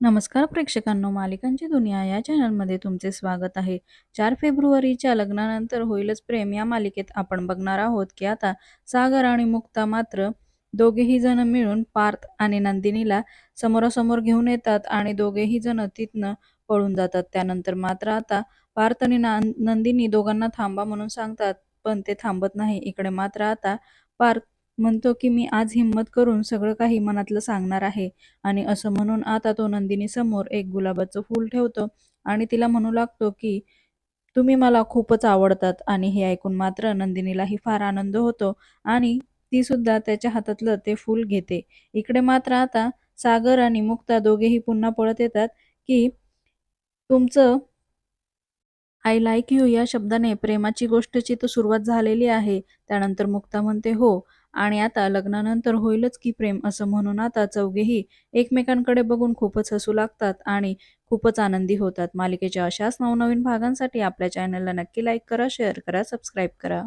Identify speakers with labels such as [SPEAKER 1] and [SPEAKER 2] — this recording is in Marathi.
[SPEAKER 1] नमस्कार प्रेक्षकांनो मालिकांची दुनिया या चॅनलमध्ये तुमचे स्वागत आहे. चार फेब्रुवारीच्या लग्नानंतर होईलच प्रेम या मालिकेत आपण बघणार आहोत की आता सागर आणि मुक्ता मात्र दोघेही जण मिळून पार्थ आणि नंदिनीला समोरासमोर घेऊन येतात आणि दोघेही जण तिथनं पळून जातात. त्यानंतर मात्र आता पार्थ आणि नंदिनी दोघांना थांबा म्हणून सांगतात पण ते थांबत नाही. इकडे मात्र आता पार्थ म्हणतो की मी आज हिंमत करून सगळं काही मनातलं सांगणार आहे. आणि असं म्हणून आता तो नंदिनी समोर एक गुलाबाचं फूल ठेवतो आणि तिला म्हणू लागतो की तुम्ही मला खूपच आवडतात. आणि हे ऐकून मात्र नंदिनीलाही फार आनंद होतो आणि ती सुद्धा त्याच्या हातातलं ते फूल घेते. इकडे मात्र आता सागर आणि मुक्ता दोघेही पुन्हा पळत येतात की तुमचं आय लाईक यू या शब्दाने प्रेमाची गोष्टची तर सुरुवात झालेली आहे. त्यानंतर मुक्ता म्हणते हो. आणि आता लग्नानंतर होईलच की प्रेम असं म्हणून आता चौघेही एकमेकांकडे बघून खूपच हसू लागतात आणि खूपच आनंदी होतात. मालिकेच्या अशाच नवनवीन भागांसाठी आपल्या चॅनलला नक्की लाईक करा शेअर करा सबस्क्राईब करा.